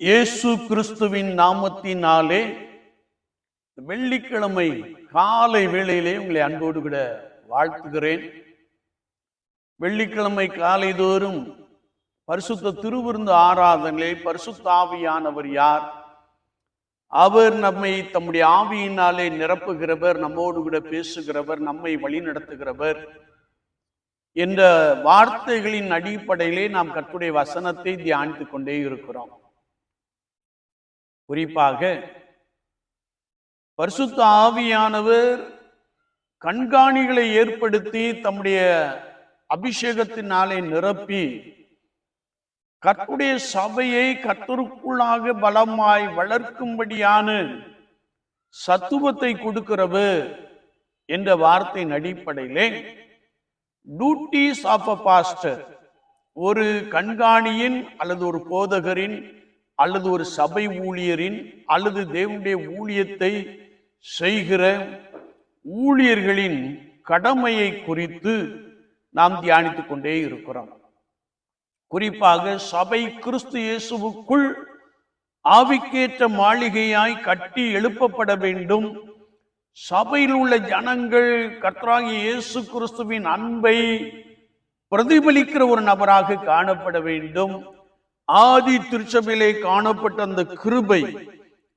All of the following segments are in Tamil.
இயேசு கிறிஸ்துவின் நாமத்தினாலே வெள்ளிக்கிழமை காலை வேளையிலே உங்களை அன்போடு கூட வாழ்த்துகிறேன். வெள்ளிக்கிழமை காலை தோறும் பரிசுத்த திருவிருந்து ஆராதனை பரிசுத்த ஆவியானவர் யார்? அவர் நம்மை தம்முடைய ஆவியினாலே நிரப்புகிறவர் நம்மோடு கூட பேசுகிறவர் நம்மை வழிநடத்துகிறவர் என்ற வார்த்தைகளின் அடிப்படையிலே நாம் கற்புடைய வசனத்தை தியானித்துக் கொண்டே இருக்கிறோம். குறிப்பாக பரிசுத்த ஆவியானவர் கண்காணிகளை ஏற்படுத்தி தம்முடைய அபிஷேகத்தினாலே நிரப்பி கர்த்தருடைய சபையை கர்த்தருக்குள்ளாக பலமாய் வளர்க்கும்படியான சத்துவத்தை கொடுக்கிறவு என்ற வார்த்தையின் அடிப்படையிலே டியூட்டிஸ் ஆஃப் அ பாஸ்டர் ஒரு கண்காணியின் அல்லது ஒரு போதகரின் அல்லது ஒரு சபை ஊழியரின் அல்லது தேவனுடைய ஊழியத்தை செய்கிற ஊழியர்களின் கடமையை குறித்து நாம் தியானித்துக் கொண்டே இருக்கிறோம். குறிப்பாக சபை கிறிஸ்து இயேசுவுக்குள் ஆவிக்கேற்ற மாளிகையாய் கட்டி எழுப்பப்பட வேண்டும். சபையில் உள்ள ஜனங்கள் கத்ராகி இயேசு கிறிஸ்துவின் அன்பை பிரதிபலிக்கிற ஒரு நபராக காணப்பட வேண்டும். ஆதி திருச்சபையிலே காணப்பட்ட அந்த கிருபை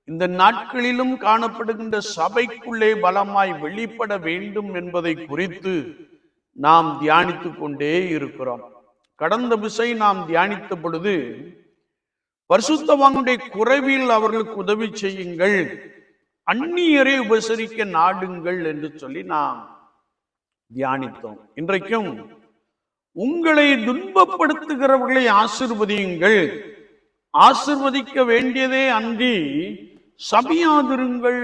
இந்த நாட்களிலும் காணப்படுகின்ற சபைக்குள்ளே பலமாய் வெளிப்பட வேண்டும் என்பதை குறித்து நாம் தியானித்துக் கொண்டே இருக்கிறோம். கடந்த விசை நாம் தியானித்த பொழுது பரிசுத்தவானுடைய குறைவில் அவர்களுக்கு உதவி செய்யுங்கள் அந்நியரை உபசரிக்க நாடுங்கள் என்று சொல்லி நாம் தியானித்தோம். இன்றைக்கும் உங்களை துன்பப்படுத்துகிறவர்களை ஆசிர்வதியுங்கள். ஆசிர்வதிக்க வேண்டியதே அன்றி சபியாதிருங்கள்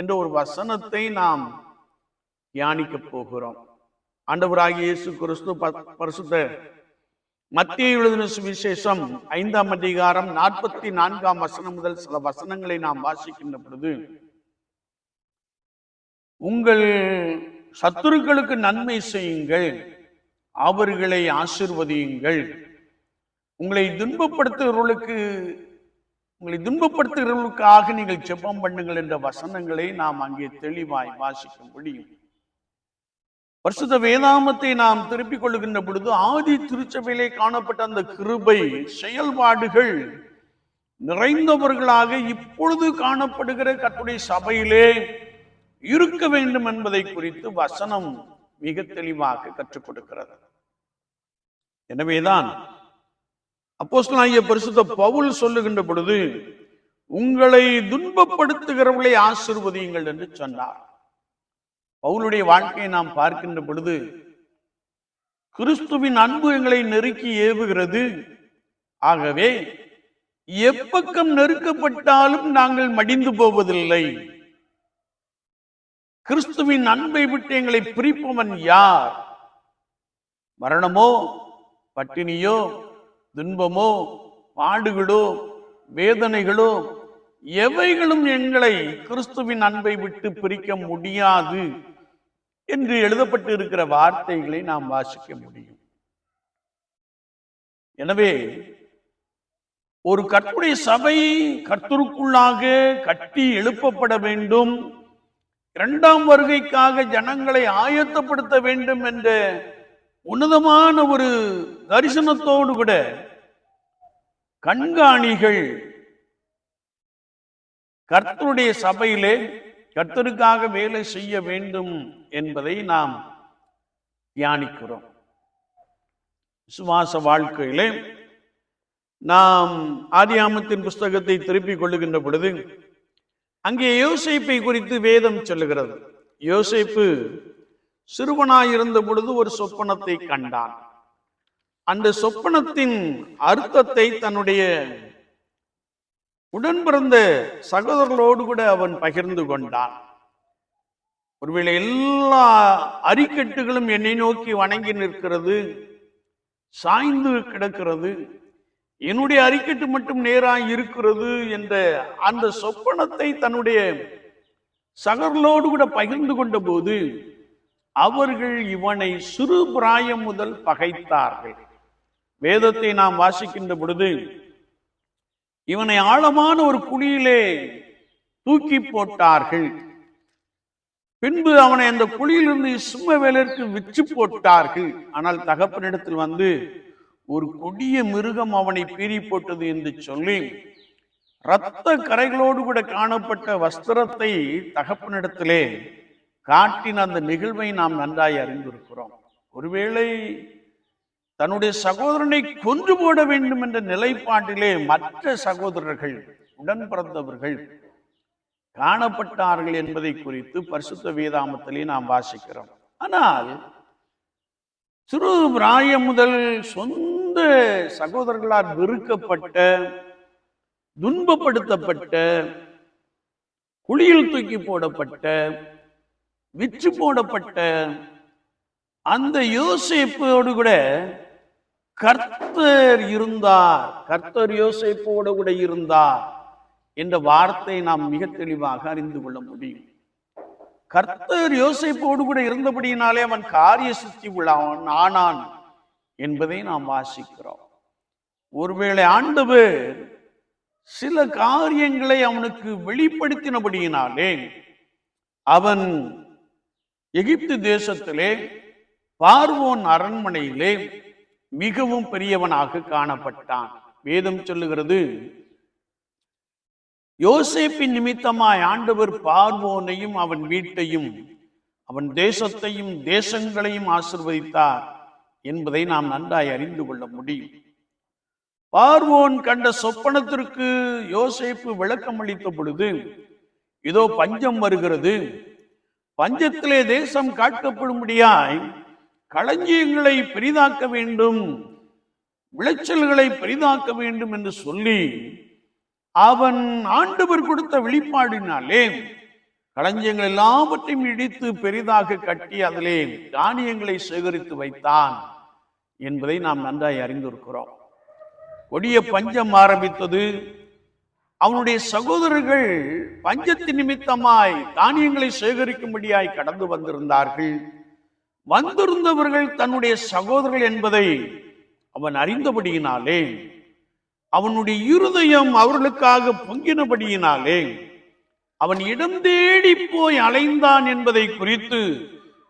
என்ற ஒரு வசனத்தை நாம் தியானிக்க போகிறோம். ஆண்டவராகிய இயேசு கிறிஸ்து பரிசுத்த மத்திய எழுதின சுவிசேஷம் ஐந்தாம் அதிகாரம் நாற்பத்தி நான்காம் வசனம் முதல் சில வசனங்களை நாம் வாசிக்கின்ற பொழுது உங்கள் சத்துருக்களுக்கு நன்மை செய்யுங்கள். அவர்களை ஆசிர்வதியுங்கள். உங்களை துன்பப்படுத்துகிறவர்களுக்கு உங்களை துன்பப்படுத்துகிறவர்களுக்காக நீங்கள் ஜெபம் பண்ணுங்கள் என்ற வசனங்களை நாம் அங்கே தெளிவாய் வாசிக்க முடியும். பரிசுத்த வேதாமத்தை நாம் திருப்பிக் கொள்ளுகின்ற பொழுது ஆதி திருச்சபையிலே காணப்பட்ட அந்த கிருபை செயல்பாடுகள் நிறைந்தவர்களாக இப்பொழுது காணப்படுகிற கர்த்தருடைய சபையிலே இருக்க வேண்டும் என்பதை குறித்து வசனம் மிக தெளிவாக கற்றுக் கொடுக்கிறது. எனவேதான் நாய பரிசுத்த பவுல் சொல்லுகின்ற பொழுது உங்களை துன்பப்படுத்துகிறவர்களை ஆசிர்வதியுங்கள் என்று சொன்னார். பவுலுடைய வாழ்க்கையை நாம் பார்க்கின்ற பொழுது கிறிஸ்துவின் அன்பு எங்களை நெருக்கி ஏவுகிறது. ஆகவே எப்பக்கம் நெருக்கப்பட்டாலும் நாங்கள் மடிந்து போவதில்லை. கிறிஸ்துவின் அன்பை விட்டு எங்களை பிரிப்பவன் யார்? மரணமோ பட்டினியோ துன்பமோ பாடுகளோ வேதனைகளோ எவைகளும் எங்களை கிறிஸ்துவின் அன்பை விட்டு பிரிக்க முடியாது என்று எழுதப்பட்டு இருக்கிற வார்த்தைகளை நாம் வாசிக்க முடியும். எனவே ஒரு கற்புடைய சபை கர்த்தருக்குள்ளாக கட்டி எழுப்பப்பட வேண்டும். இரண்டாம் வருகைக்காக ஜனங்களை ஆயத்தப்படுத்த வேண்டும் என்ற உன்னதமான ஒரு தரிசனத்தோடு கூட கண்காணிகள் கர்த்தருடைய சபையிலே கர்த்தருக்காக வேலை செய்ய வேண்டும் என்பதை நாம் தியானிக்கிறோம். விசுவாச வாழ்க்கையிலே நாம் ஆதியாமத்தின் புஸ்தகத்தை திருப்பிக் கொள்ளுகின்ற பொழுது அங்கே யோசிப்பை குறித்து வேதம் சொல்லுகிறது. யோசிப்பு சிறுவனாயிருந்த பொழுது ஒரு சொப்பனத்தை கண்டான். அந்த சொப்பனத்தின் அர்த்தத்தை தன்னுடைய உடன் பிறந்த சகோதரர்களோடு கூட அவன் பகிர்ந்து கொண்டான். ஒருவேளை எல்லா அரிக்கட்டுகளும் என்னை நோக்கி வணங்கி நிற்கிறது சாய்ந்து கிடக்கிறது என்னுடைய அறிக்கட்டு மட்டும் நேராய் இருக்கிறது என்ற அந்த சொப்பனத்தை தன்னுடைய சகர்களோடு கூட பகிர்ந்து கொண்ட போது அவர்கள் இவனை சிறு பிராயம் முதல் பகைத்தார்கள். வேதத்தை நாம் வாசிக்கின்ற பொழுது இவனை ஆழமான ஒரு குழியிலே தூக்கி போட்டார்கள். பின்பு அவனை அந்த குழியிலிருந்து இஸ்மவேலருக்கு விற்று போட்டார்கள். ஆனால் தகப்பனிடத்தில் வந்து ஒரு கொடிய மிருகம் அவனை பீறி போட்டது என்று சொல்லி இரத்த கரைகளோடு கூட காணப்பட்ட வஸ்திரத்தை தகப்பனிடத்திலே காட்டின அந்த நிகழ்வை நாம் நன்றாய் அறிந்திருக்கிறோம். ஒருவேளை தன்னுடைய சகோதரனை கொன்று போட வேண்டும் என்ற நிலைப்பாட்டிலே மற்ற சகோதரர்கள் உடன் பிறந்தவர்கள் காணப்பட்டார்கள் என்பதை குறித்து பரிசுத்த வேதாமத்திலே நாம் வாசிக்கிறோம். ஆனால் சிறு பிராயம் முதல் சொந்த சகோதரர்களால் வெறுக்கப்பட்ட துன்பப்படுத்தப்பட்ட குளியில் தூக்கி போடப்பட்ட விற்று போடப்பட்ட அந்த யோசிப்போடு கூட கர்த்தர் இருந்தார். கர்த்தர் யோசிப்போடு கூட இருந்தார் என்ற வார்த்தை நாம் மிக தெளிவாக அறிந்து கொள்ள முடியும். கர்த்தர் யோசிப்போடு கூட இருந்தபடியினாலே அவன் காரிய சுத்தி உள்ளவன் ஆனான். என்பதை நாம் வாசிக்கிறோம். ஒருவேளை ஆண்டவர் சில காரியங்களை அவனுக்கு வெளிப்படுத்தினபடியினாலே அவன் எகிப்து தேசத்திலே பார்வோன் அரண்மனையிலே மிகவும் பெரியவனாக காணப்பட்டான். வேதம் சொல்லுகிறது யோசேப்பின் நிமித்தமாய் ஆண்டவர் பார்வோனையும் அவன் வீட்டையும் அவன் தேசத்தையும் தேசங்களையும் ஆசிர்வதித்தார். என்பதை நாம் நன்றாய் அறிந்து கொள்ள முடியும். பார்வோன் கண்ட சொப்பனத்திற்கு யோசேப்பு விளக்கம் அளித்த பொழுது இதோ பஞ்சம் வருகிறது. பஞ்சத்திலே தேசம் காட்டப்படும்படியாய் களஞ்சியங்களை பெரிதாக்க வேண்டும் விளைச்சல்களை பெரிதாக்க வேண்டும் என்று சொல்லி அவன் ஆண்டவர் கொடுத்த வெளிப்பாடினாலே களஞ்சியங்கள் எல்லாவற்றையும் இடித்து பெரிதாக கட்டி அதிலே தானியங்களை சேகரித்து வைத்தான் என்பதை நாம் நன்றாய் அறிந்திருக்கிறோம். கொடிய பஞ்சம் ஆரம்பித்தது. அவனுடைய சகோதரர்கள் பஞ்சத்தின் நிமித்தமாய் தானியங்களை சேகரிக்கும்படியாய் கடந்து வந்திருந்தார்கள். வந்திருந்தவர்கள் தன்னுடைய சகோதரர்கள் என்பதை அவன் அறிந்தபடியினாலே அவனுடைய இருதயம் அவர்களுக்காக பொங்கினபடியினாலே அவன் இடம் தேடி போய் அலைந்தான் என்பதை குறித்து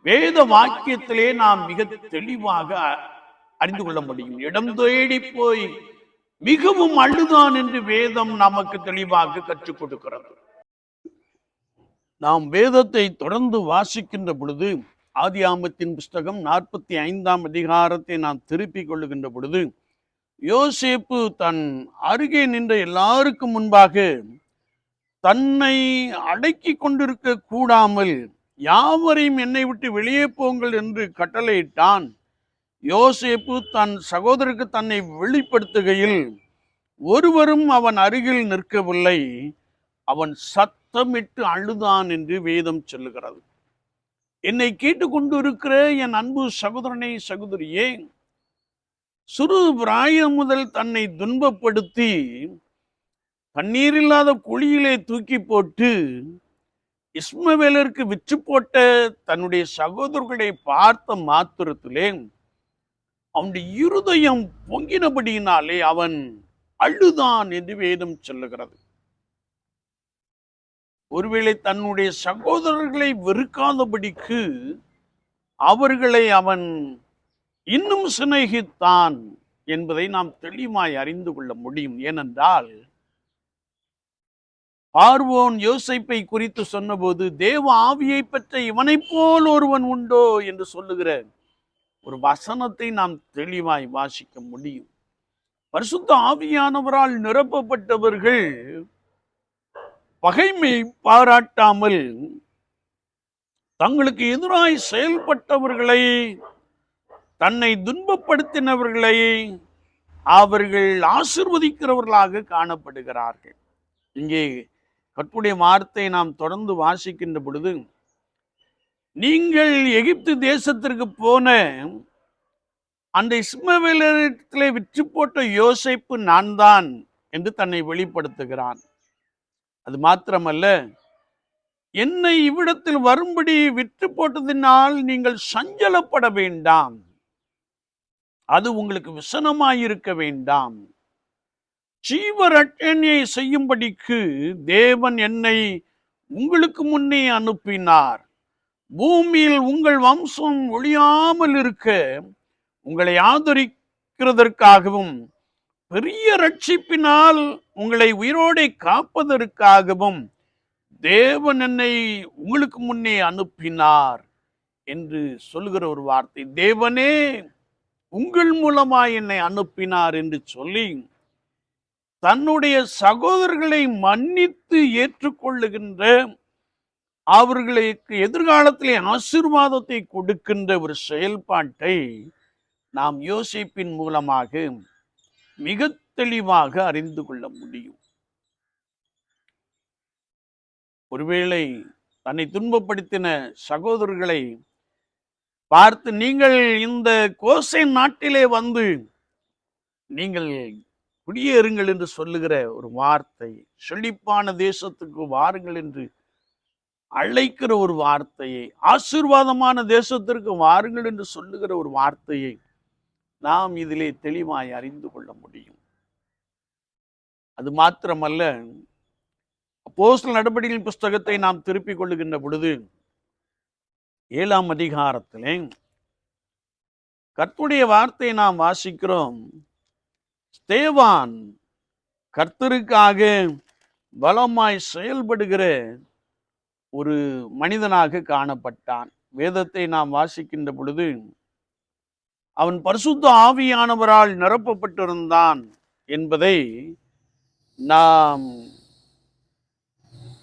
வேத வாக்கியத்திலே நாம் மிக தெளிவாக அறிந்து கொள்ள முடியும். இடம் தேடி போய் மிகவும் அழுதான் என்று வேதம் நமக்கு தெளிவாக கற்றுக் கொடுக்கிறது. நாம் வேதத்தை தொடர்ந்து வாசிக்கின்ற பொழுது ஆதியாமத்தின் புஸ்தகம் நாற்பத்தி ஐந்தாம் அதிகாரத்தை நாம் திருப்பிக் கொள்ளுகின்ற பொழுது யோசேப்பு தன் அருகே நின்ற எல்லாருக்கும் முன்பாக தன்னை அடக்கி கொண்டிருக்க கூடாமல் யாவரையும் என்னை விட்டு வெளியே போங்கள் என்று கட்டளையிட்டான். யோசேப்பு தன் சகோதரருக்கு தன்னை வெளிப்படுத்துகையில் ஒருவரும் அவன் அருகில் நிற்கவில்லை. அவன் சத்தமிட்டு அழுதான் என்று வேதம் சொல்லுகிறது. என்னை கேட்டுக்கொண்டிருக்கிற என் அன்பு சகோதரனை சகோதரியே சிறு பிராயம் முதல் தன்னை துன்பப்படுத்தி தண்ணீர் இல்லாத குழியிலே தூக்கி போட்டு இஸ்மவேலருக்கு விற்று போட்ட தன்னுடைய சகோதரர்களை பார்த்த மாத்திரத்திலே அவனுடைய இருதயம் பொங்கினபடியினாலே அவன் அழுதான் என்று வேதம் சொல்லுகிறது. ஒருவேளை தன்னுடைய சகோதரர்களை வெறுக்காதபடிக்கு அவர்களை அவன் இன்னும் சிநேகித்தான் என்பதை நாம் தெளிவாய் அறிந்து கொள்ள முடியும். ஏனென்றால் பார்வோன் யோசைப்பை குறித்து சொன்னபோது தேவ ஆவியை பெற்ற இவனை போல் ஒருவன் உண்டோ? என்று சொல்லுகிற ஒரு வசனத்தை நாம் தெளிவாய் வாசிக்க முடியும். பரிசுத்த ஆவியானவரால் நிரப்பப்பட்டவர்கள் பகைமை பாராட்டாமல் தங்களுக்கு எதிராய் செயல்பட்டவர்களை தன்னை துன்பப்படுத்தினவர்களை அவர்கள் ஆசிர்வதிக்கிறவர்களாக காணப்படுகிறார்கள். இங்கே கற்புடைய வார்த்தை நாம் தொடர்ந்து வாசிக்கின்ற பொழுது நீங்கள் எகிப்து தேசத்திற்கு போன அந்த இஸ்மவேலத்தில் விற்று போட்ட யோசைப்பு நான் தான் என்று தன்னை வெளிப்படுத்துகிறான். அது மாத்திரமல்ல என்னை இவ்விடத்தில் வரும்படி விற்று போட்டதினால் நீங்கள் சஞ்சலப்பட வேண்டாம். அது உங்களுக்கு விசனமாயிருக்க வேண்டாம். ஜீவரட்சணையை செய்யும்படிக்கு தேவன் என்னை உங்களுக்கு முன்னே அனுப்பினார். பூமியில் உங்கள் வம்சம் ஒழியாமல் இருக்க உங்களை ஆதரிக்கிறதற்காகவும் பெரிய ரட்சிப்பினால் உங்களை உயிரோடை காப்பதற்காகவும் தேவன் என்னை உங்களுக்கு முன்னே அனுப்பினார் என்று சொல்லுகிற ஒரு வார்த்தை. தேவனே உங்கள் மூலமாய் என்னை அனுப்பினார் என்று சொல்லி தன்னுடைய சகோதரர்களை மன்னித்து ஏற்றுக்கொள்ளுகின்ற அவர்களுக்கு எதிர்காலத்திலே ஆசீர்வாதத்தை கொடுக்கின்ற ஒரு செயல்பாட்டை நாம் யோசிப்பின் மூலமாக மிக தெளிவாக அறிந்து கொள்ள முடியும். ஒருவேளை தன்னை துன்பப்படுத்தின சகோதரர்களை பார்த்து நீங்கள் இந்த கோசை நாட்டிலே வந்து நீங்கள் குடியேறுங்கள் என்று சொல்லுகிற ஒரு வார்த்தை செழிப்பான தேசத்துக்கு வாருங்கள் என்று அழைக்கிற ஒரு வார்த்தையை ஆசீர்வாதமான தேசத்திற்கு வாருங்கள் என்று சொல்லுகிற ஒரு வார்த்தையை நாம் இதிலே தெளிவாய் அறிந்து கொள்ள முடியும். அது மாத்திரமல்ல போஸ்டல் நடவடிக்கையின் புஸ்தகத்தை நாம் திருப்பிக் கொள்ளுகின்ற பொழுது ஏழாம் அதிகாரத்திலே கற்புடைய வார்த்தையை நாம் வாசிக்கிறோம். ஸ்தேவான் கர்த்தருக்காக பலமாய் செயல்படுகிற ஒரு மனிதனாக காணப்பட்டான். வேதத்தை நாம் வாசிக்கின்ற பொழுது அவன் பரிசுத்த ஆவியானவரால் நிரப்பப்பட்டிருந்தான் என்பதை நாம்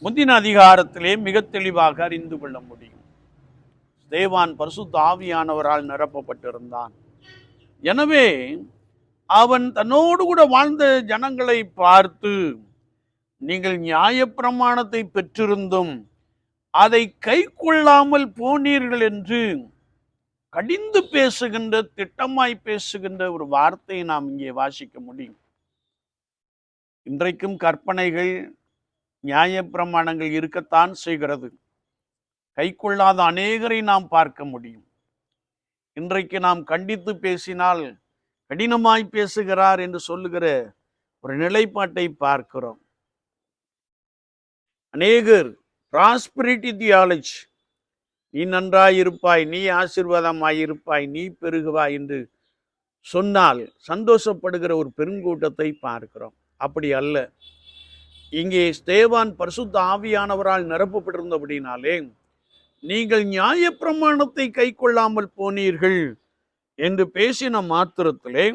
முந்தின அதிகாரத்திலே மிக தெளிவாக அறிந்து கொள்ள முடியும். தேவான் பரிசுத்த ஆவியானவரால் நிரப்பப்பட்டிருந்தான். எனவே அவன் தன்னோடு கூட வாழ்ந்த ஜனங்களை பார்த்து நீங்கள் நியாயப்பிரமாணத்தை பெற்றிருந்தும் அதை கை கொள்ளாமல் போனீர்கள் என்று கடிந்து பேசுகின்ற திட்டமாய் பேசுகின்ற ஒரு வார்த்தையை நாம் இங்கே வாசிக்க முடியும். இன்றைக்கும் கற்பனைகள் நியாயப்பிரமாணங்கள் இருக்கத்தான் செய்கிறது. கை கொள்ளாத அநேகரை நாம் பார்க்க முடியும். இன்றைக்கு நாம் கண்டித்து பேசினால் கடினமாய் பேசுகிறார் என்று சொல்லுகிற ஒரு நிலைப்பாட்டை பார்க்கிறோம். அநேகர் ப்ராஸ்பிரிட்டி தியாலஜி நீ நன்றாயிருப்பாய் நீ ஆசீர்வாதமாயிருப்பாய் நீ பெருகுவாய் என்று சொன்னால் சந்தோஷப்படுகிற ஒரு பெருங்கூட்டத்தை பார்க்கிறோம். அப்படி அல்ல. இங்கே ஸ்தேவான் பரிசுத்த ஆவியானவரால் நிரப்பப்பட்டிருந்தபடினாலே நீங்கள் நியாயப்பிரமாணத்தை கை கொள்ளாமல் போனீர்கள். என்று பேசின மாத்திரத்திலே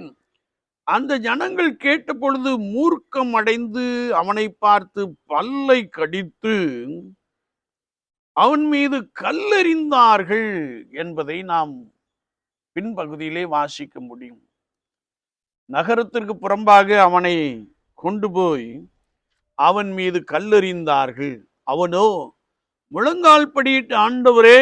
அந்த ஜனங்கள் கேட்ட பொழுது மூர்க்கம் அடைந்து அவனை பார்த்து பல்லை கடித்து அவன் மீது கல்லெறிந்தார்கள் என்பதை நாம் பின்பகுதியிலே வாசிக்க முடியும். நகரத்திற்கு புறம்பாக அவனை கொண்டு போய் அவன் மீது கல்லெறிந்தார்கள். அவனோ முழங்கால் படியிட்டு ஆண்டவரே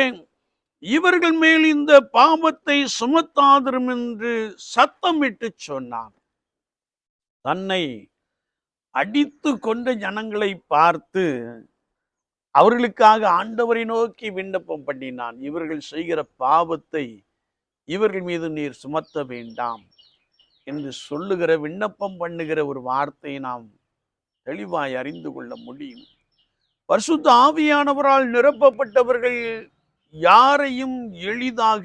இவர்கள் மேல் இந்த பாவத்தை சுமத்தாதிரும் என்று சத்தமிட்டு சொன்னான். தன்னை அடித்து கொண்ட ஜனங்களை பார்த்து அவர்களுக்காக ஆண்டவரை நோக்கி விண்ணப்பம் பண்ணினான். இவர்கள் செய்கிற பாவத்தை இவர்கள் மீது நீர் சுமத்த வேண்டாம் என்று சொல்லுகிற விண்ணப்பம் பண்ணுகிற ஒரு வார்த்தையை நாம் தெளிவாய் அறிந்து கொள்ள முடியும். பரிசுத்த ஆவியானவரால் நிரப்பப்பட்டவர்கள் யாரையும் எளிதாக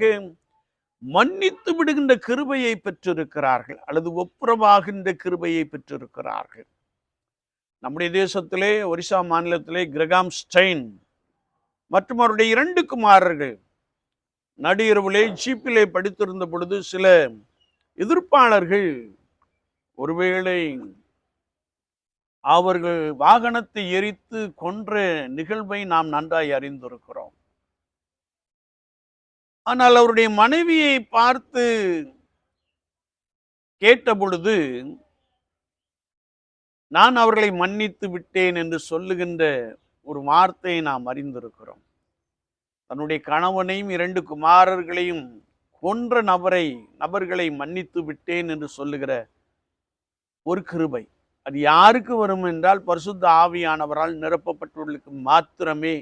மன்னித்து விடுகின்ற கிருபையை பெற்றிருக்கிறார்கள் அல்லது ஒப்புரவாகின்ற கிருபையை பெற்றிருக்கிறார்கள். நம்முடைய தேசத்திலே ஒரிசா மாநிலத்திலே கிரகாம் ஸ்டெயின் மற்றும் அவருடைய இரண்டு குமாரர்கள் நடிகரவிலே ஜீப்பிலே படித்திருந்த பொழுது சில எதிர்ப்பாளர்கள் ஒருவேளை அவர்கள் வாகனத்தை எரித்து கொன்ற நிகழ்வை நாம் நன்றாய் அறிந்திருக்கிறோம். ஆனால் அவருடைய மனைவியை பார்த்து கேட்ட பொழுது நான் அவர்களை மன்னித்து விட்டேன் என்று சொல்லுகின்ற ஒரு வார்த்தையை நாம் அறிந்திருக்கிறோம். தன்னுடைய கணவனையும் இரண்டு குமாரர்களையும் கொன்ற நபரை நபர்களை மன்னித்து விட்டேன் என்று சொல்லுகிற ஒரு கிருபை. அது யாருக்கு வரும் என்றால் பரிசுத்த ஆவியானவரால் நிரப்பப்பட்டுள்ளதுக்கு மாத்திரமே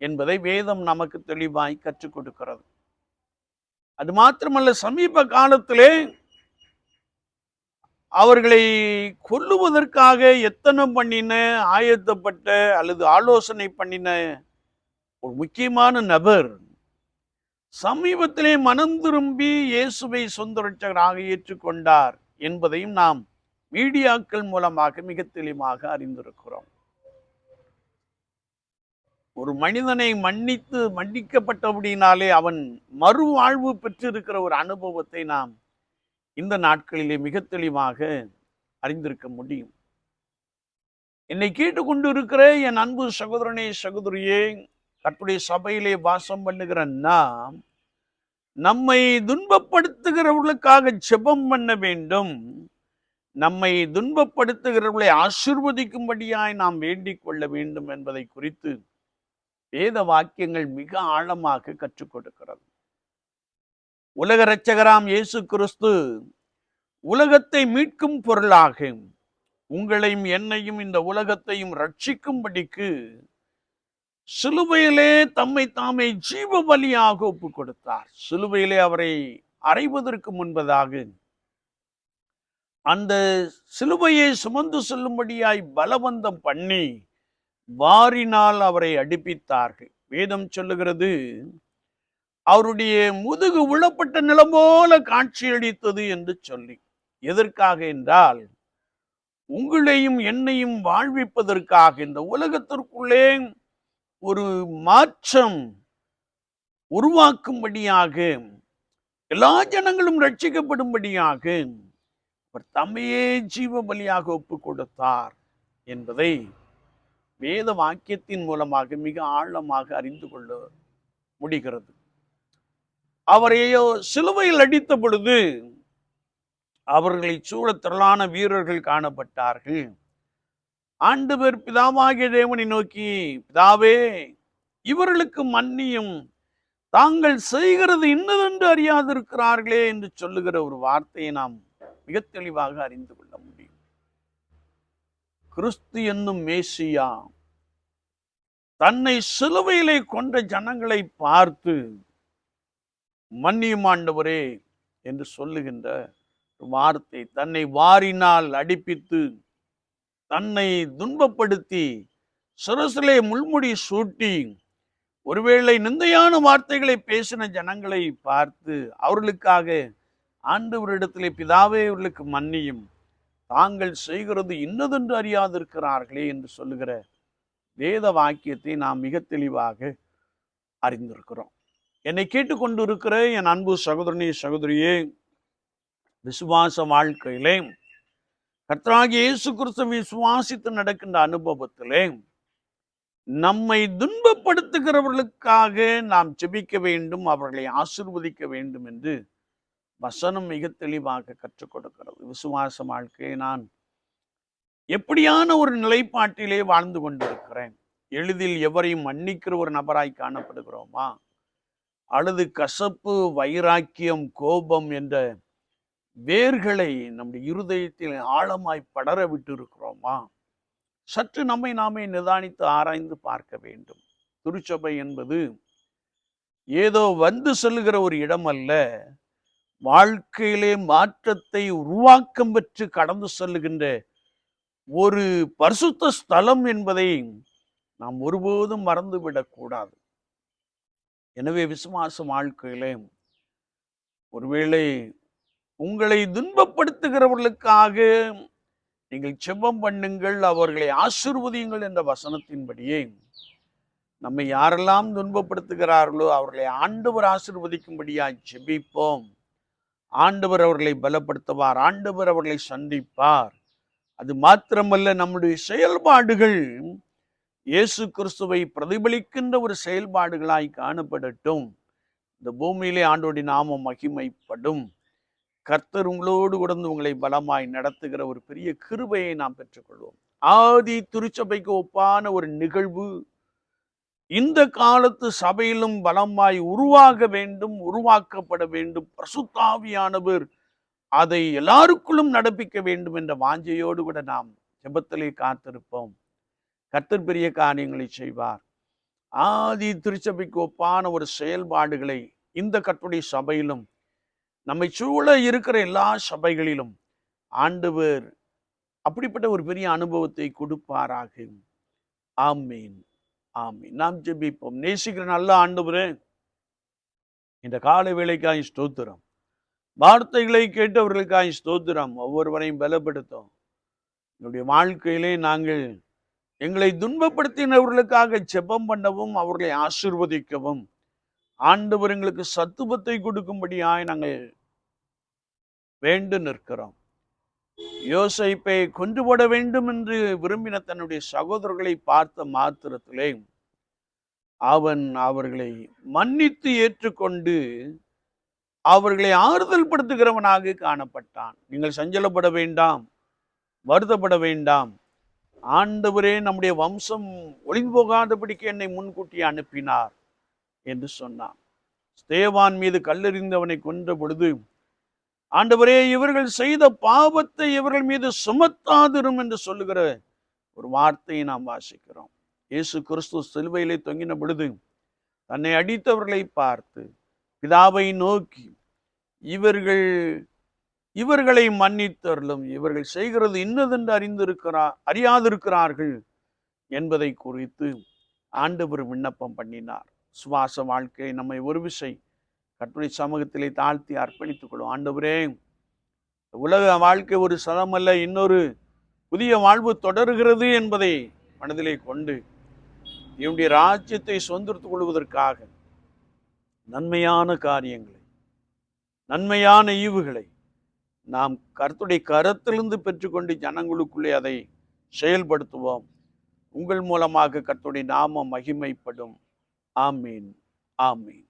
என்பதை வேதம் நமக்கு தெளிவாய் கற்றுக் கொடுக்கிறது. அது மாத்திரமல்ல சமீப காலத்திலே அவர்களை கொல்லுவதற்காக எத்தனை பண்ணின ஆயத்தப்பட்ட அல்லது ஆலோசனை பண்ணின ஒரு முக்கியமான நபர் சமீபத்திலே மனம் திரும்பி இயேசுவை சொந்த ரட்சகராக ஏற்றுக்கொண்டார் என்பதையும் நாம் மீடியாக்கள் மூலமாக மிக தெளிவாக அறிந்திருக்கிறோம். ஒரு மனிதனை மன்னித்து மன்னிக்கப்பட்டபடினாலே அவன் மறுவாழ்வு பெற்றிருக்கிற ஒரு அனுபவத்தை நாம் இந்த நாட்களிலே மிக தெளிவாக அறிந்திருக்க முடியும். என்னை கேட்டுக்கொண்டு இருக்கிற என் அன்பு சகோதரனே சகோதரியே கற்புடைய சபையிலே வாசம் பண்ணுகிற நாம் நம்மை துன்பப்படுத்துகிறவர்களுக்காக ஜெபம் பண்ண வேண்டும். நம்மை துன்பப்படுத்துகிறவர்களை ஆசிர்வதிக்கும்படியாய் நாம் வேண்டிக் கொள்ள வேண்டும் என்பதை குறித்து வேத வாக்கியங்கள் மிக ஆழமாக கற்றுக் கொடுக்கிறது. உலக இரட்சகராம் இயேசு கிறிஸ்து உலகத்தை மீட்கும் பொருளாக உங்களையும் என்னையும் இந்த உலகத்தையும் ரட்சிக்கும்படிக்கு சிலுவையிலே தம்மை தாமே ஜீவ பலியாக ஒப்பு கொடுத்தார் சிலுவையிலே அவரை அறைவதற்கு முன்பதாக அந்த சிலுவையை சுமந்து செல்லும்படியாய் பலவந்தம் பண்ணி வாரினால் அவரை அடிப்பித்தார்கள். வேதம் சொல்லுகிறது அவருடைய முதுகு உள்ளப்பட்ட நிலம் போல காட்சியளித்தது என்று சொல்லி. எதற்காக என்றால் உங்களையும் என்னையும் வாழ்விப்பதற்காக. இந்த உலகத்திற்குள்ளே ஒரு மாற்றம் உருவாக்கும்படியாக எல்லா ஜனங்களும் ரட்சிக்கப்படும்படியாக அவர் தம்மையே ஜீவ பலியாக ஒப்பு கொடுத்தார் என்பதை வேத வாக்கியத்தின் மூலமாக மிக ஆழமாக அறிந்து கொள்ள முடிகிறது. அவரையோ சிலுவையில் அடித்த பொழுது அவர்களை சூழ திரளான வீரர்கள் காணப்பட்டார்கள். ஆண்டவர் பிதாவாகிய தேவனை நோக்கி பிதாவே இவர்களுக்கு மன்னியும். தாங்கள் செய்கிறது இன்னதென்று அறியாதிருக்கிறார்களே என்று சொல்லுகிற ஒரு வார்த்தையை நாம் மிக தெளிவாக அறிந்து கொள்ள முடியும். கிறிஸ்து என்னும் மேசியா தன்னை சிலுவையிலே கொண்ட ஜனங்களை பார்த்து மன்னியுமாண்டவரே என்று சொல்லுகின்ற வார்த்தை தன்னை வாரினால் அடிப்பித்து தன்னை துன்பப்படுத்தி சிரசிலே முள்முடி சூட்டி ஒருவேளை நிந்தையான வார்த்தைகளை பேசின ஜனங்களை பார்த்து அவர்களுக்காக ஆண்டவரிடத்திலே பிதாவே அவர்களுக்கு மன்னியும். தாங்கள் செய்கிறது இன்னதென்று அறியாதிருக்கிறார்களே என்று சொல்லுகிற வேத வாக்கியத்தை நாம் மிக தெளிவாக அறிந்திருக்கிறோம். என்னை கேட்டுக்கொண்டு இருக்கிற என் அன்பு சகோதரனே சகோதரியே விசுவாச வாழ்க்கையிலே கர்த்தராகிய இயேசு கிறிஸ்து விசுவாசித்து நடக்கின்ற அனுபவத்திலே நம்மை துன்பப்படுத்துகிறவர்களுக்காக நாம் ஜெபிக்க வேண்டும் அவர்களை ஆசிர்வதிக்க வேண்டும் என்று வசனம் மிக தெளிவாக கற்றுக் கொடுக்கிறது. விசுவாச வாழ்க்கையை நான் எப்படியான ஒரு நிலைப்பாட்டிலே வாழ்ந்து கொண்டிருக்கிறேன்? எளிதில் எவரையும் மன்னிக்கிற ஒரு நபராய் காணப்படுகிறோமா? அல்லது கசப்பு வைராக்கியம் கோபம் என்ற வேர்களை நம்முடைய இருதயத்தில் ஆழமாய் படர விட்டு இருக்கிறோமா சற்று நம்மை நாமே நிதானித்து ஆராய்ந்து பார்க்க வேண்டும். திருச்சபை என்பது ஏதோ வந்து செல்லுகிற ஒரு இடம் அல்ல வாழ்க்கையிலே மாற்றத்தை உருவாக்கம் பெற்று கடந்து செல்லுகின்ற ஒரு பரிசுத்த ஸ்தலம் என்பதை நாம் ஒருபோதும் மறந்துவிடக்கூடாது எனவே விசுவாச வாழ்க்கையிலே ஒருவேளை உங்களை துன்பப்படுத்துகிறவர்களுக்காக நீங்கள் செபம் பண்ணுங்கள் அவர்களை ஆசிர்வதியுங்கள் என்ற வசனத்தின்படியே நம்மை யாரெல்லாம் துன்பப்படுத்துகிறார்களோ அவர்களை ஆண்டவர் ஆசிர்வதிக்கும்படியாய் செபிப்போம். ஆண்டவர் அவர்களை பலப்படுத்துவார் ஆண்டவர் அவர்களை சந்திப்பார். அது மாத்திரமல்ல நம்முடைய செயல்பாடுகள் இயேசு கிறிஸ்துவை பிரதிபலிக்கின்ற ஒரு செயல்பாடுகளாய் காணப்படட்டும். இந்த பூமியிலே ஆண்டோடி நாமம் மகிமைப்படும். கர்த்தர் உங்களோடு கூட உங்களை பலமாய் நடத்துகிற ஒரு பெரிய கிருபையை நாம் பெற்றுக்கொள்வோம். ஆதி திருச்சபைக்கு ஒப்பான ஒரு நிகழ்வு இந்த காலத்து சபையிலும் பலமாய் உருவாக வேண்டும் உருவாக்கப்பட வேண்டும். பிரசுத்தாவியானவர் அதை எல்லாருக்குள்ளும் நடப்பிக்க வேண்டும் என்ற வாஞ்சையோடு கூட நாம் ஜெபத்திலே காத்திருப்போம். கர்த்தர் பெரிய காரியங்களை செய்வார். ஆதி திருச்சபைக்கு ஒப்பான ஒரு செயல்பாடுகளை இந்த கட்டுரை சபையிலும் நம்மை சூழ இருக்கிற எல்லா சபைகளிலும் ஆண்டவர் அப்படிப்பட்ட ஒரு பெரிய அனுபவத்தை கொடுப்பாராக. ஆமீன். ஆமி நாம் ஜெபிப்போம். நேசிக்கிற நல்ல ஆண்டவரே இந்த கால வேலைக்காய் ஸ்தோத்திரம். வார்த்தைகளை கேட்டவர்களுக்காய் ஸ்தோத்திரம். ஒவ்வொருவரையும் பலப்படுத்தும். என்னுடைய வாழ்க்கையிலே நாங்கள் எங்களை துன்பப்படுத்தினவர்களுக்காக ஜெபம் பண்ணவும் அவர்களை ஆசிர்வதிக்கவும். ஆண்டவர் எங்களுக்கு சத்துவத்தை கொடுக்கும்படியாய் நாங்கள் வேண்டு நிற்கிறோம். யோசைப்பை கொண்டு போட வேண்டும் என்று விரும்பின தன்னுடைய சகோதரர்களை பார்த்த மாத்திரத்திலே அவன் அவர்களை மன்னித்து ஏற்றுக்கொண்டு அவர்களை ஆறுதல் படுத்துகிறவனாக காணப்பட்டான். நீங்கள் சஞ்சலப்பட வேண்டாம் வருத்தப்பட வேண்டாம். ஆண்டவரே நம்முடைய வம்சம் ஒளிந்து போகாதபடிக்கு என்னை முன்கூட்டி அனுப்பினார் என்று சொன்னான். ஸ்தேவான் மீது கல்லெறிந்தவனை கொன்ற பொழுது ஆண்டவரே இவர்கள் செய்த பாவத்தை இவர்கள் மீது சுமத்தாதிரும் என்று சொல்லுகிற ஒரு வார்த்தையை நாம் வாசிக்கிறோம். இயேசு கிறிஸ்து சிலுவையிலே தொங்கின பொழுது தன்னை அடித்தவர்களை பார்த்து பிதாவை நோக்கி இவர்கள் இவர்களை மன்னித்தருளும். இவர்கள் செய்கிறது இன்னதென்று அறிந்திருக்கிறார் அறியாதிருக்கிறார்கள் என்பதை குறித்து ஆண்டவர் விண்ணப்பம் பண்ணினார். சுவாச வாழ்க்கை நம்மை ஒரு விசை கட்டுரை சமூகத்திலே தாழ்த்தி அர்ப்பணித்துக் கொள்ளும் ஆண்டவரே உலக வாழ்க்கை ஒரு சதமல்ல இன்னொரு புதிய வாழ்வு தொடர்கிறது என்பதை மனதிலே கொண்டு இவனுடைய ராஜ்யத்தை சுதந்திரத்துக் கொள்வதற்காக நன்மையான காரியங்களை நன்மையான ஈவுகளை நாம் கருத்துடைய கருத்திலிருந்து பெற்றுக்கொண்டு ஜனங்களுக்குள்ளே அதை செயல்படுத்துவோம். உங்கள் மூலமாக கர்த்தருடைய நாமம் மகிமைப்படும். ஆமீன். ஆமீன்.